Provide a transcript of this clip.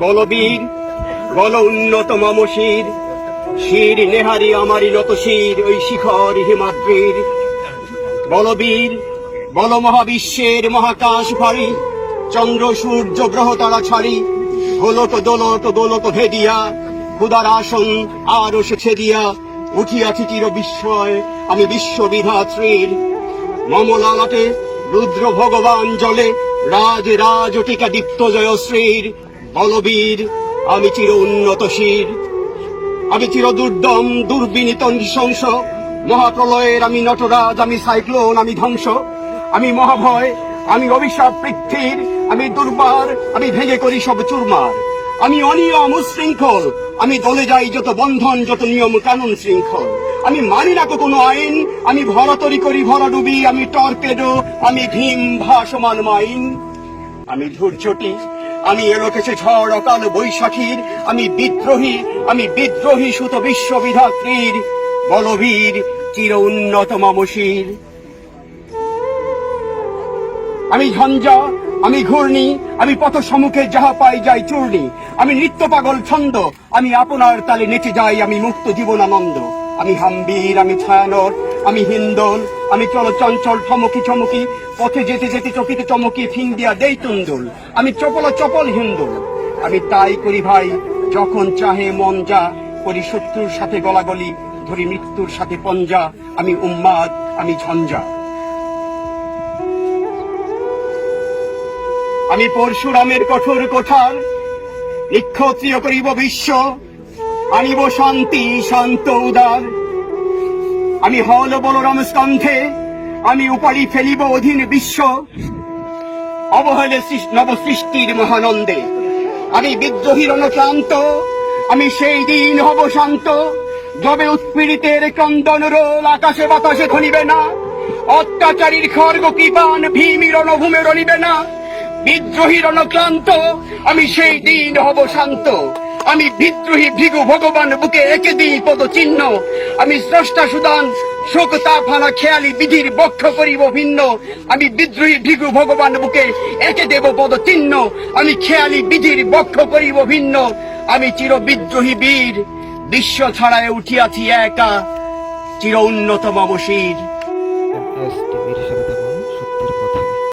বলবীর বল উন্নত মমশির শির। শির নেহারি আমারি নত শির, ওই শিখর হিমাদ্রির। বলবীর বল মহাবিশ্বের মহাকাশ ভারী। চন্দ্র, সূর্য, গ্রহ তারা ছাড়ি। গোলক, দোলক গোলক ভেদিয়া খুদার আসন আর সে দিয়া উঠিয়াছি চির বিস্ময়, আমি বিশ্ববিধাত্রীর। মমলালাটে রুদ্র ভগবান জলে, রাজ রাজ, টিকা দীপ্ত জয়শ্রীর। বলবীর, আমি চির উন্নত শির আমি চির দুর্দম, দুর্বিনীত, নৃশংস। মহাপ্রলয়ের আমি নটরাজ, আমি সাইক্লোন, আমি ধ্বংস। আমি মহাভয়, আমি অভিশাপ পৃথ্বীর। আমি দুর্বার, আমি ভেঙে করি সব চুরমার। আমি অনিয়ম উশৃঙ্খল, আমি দলে যাই যত বন্ধন, যত নিয়ম কানুন শৃঙ্খল। আমি মানি না কোনো আইন, আমি ভরতরি করি ভরডুবি, আমি টর্পেডো, আমি ভীম ভাসমান মাইন। আমি ধৈর্যটি আমি এলোকেছে ঝড় অকাল বৈশাখীর, আমি বিদ্রোহী আমি বিদ্রোহী সুত বিশ্ববিধাত্রীর, বলবীর, চির উন্নত মামসীর। আমি ঝঞ্ঝা, আমি ঘূর্ণি, আমি পথ সম্মুখে যাহা পাই যাই চূর্ণি, আমি নৃত্য পাগল ছন্দ, আমি আপনার তালে নেচে যাই, আমি মুক্ত জীবনানন্দ আমি হাম্বির, আমি ছায়ানর আমি হিন্দল, আমি চল চঞ্চল, ঠমকি চমকি পথে যেতে যেতে চকিতে চমকি ফিং দিয়া দেই তুন্দুল। আমি চপল চপল হিন্দুল। আমি তাই করি ভাই, যখন চাহে মন যা, করি শত্রুর সাথে গলাগলি, ধরি মৃত্যুর সাথে পঞ্জা, আমি উম্মাদ, আমি ঝঞ্ঝা। আমি পরশুরামের কঠোর কোঠার, নিক্ষত্রিয় করিব বিশ্ব, আনিব শান্তি, শান্ত উদার। আমি হল বলরাম স্কন্ধে আমি উপাড়ি ফেলিব অধীন বিশ্ব। অবহেলে সৃষ- নবসৃষ্টির মহানন্দে। আমি বিদ্রোহীর অনুক্রান্ত আমি সেই দিন হব শান্ত। যবে উৎপীড়িতের ক্রন্দন রোল আকাশে বাতাসে ধনিবে না। অত্যাচারীর খর্গ কৃপান ভীমির রণভূমে রণিবে না। বিদ্রোহীর অনুক্রান্ত আমি সেই দিন হব শান্ত। আমি বিদ্রোহী ভিগু ভগবান বুকে একে দিই পদ চিহ্ন আমি স্রষ্টা সুদান, শোক তাপহানা খেয়ালি বিধির বক্ষ করিব ভিন্ন। আমি বিদ্রোহী ভিগু ভগবান বুকে একে দেব পদ চিহ্ন আমি খেয়ালি বিধির বক্ষ করিব ভিন্ন। আমি চির বিদ্রোহী বীর, বিশ্ব ছড়ায় উঠিয়াছি একা, চির উন্নত টিভির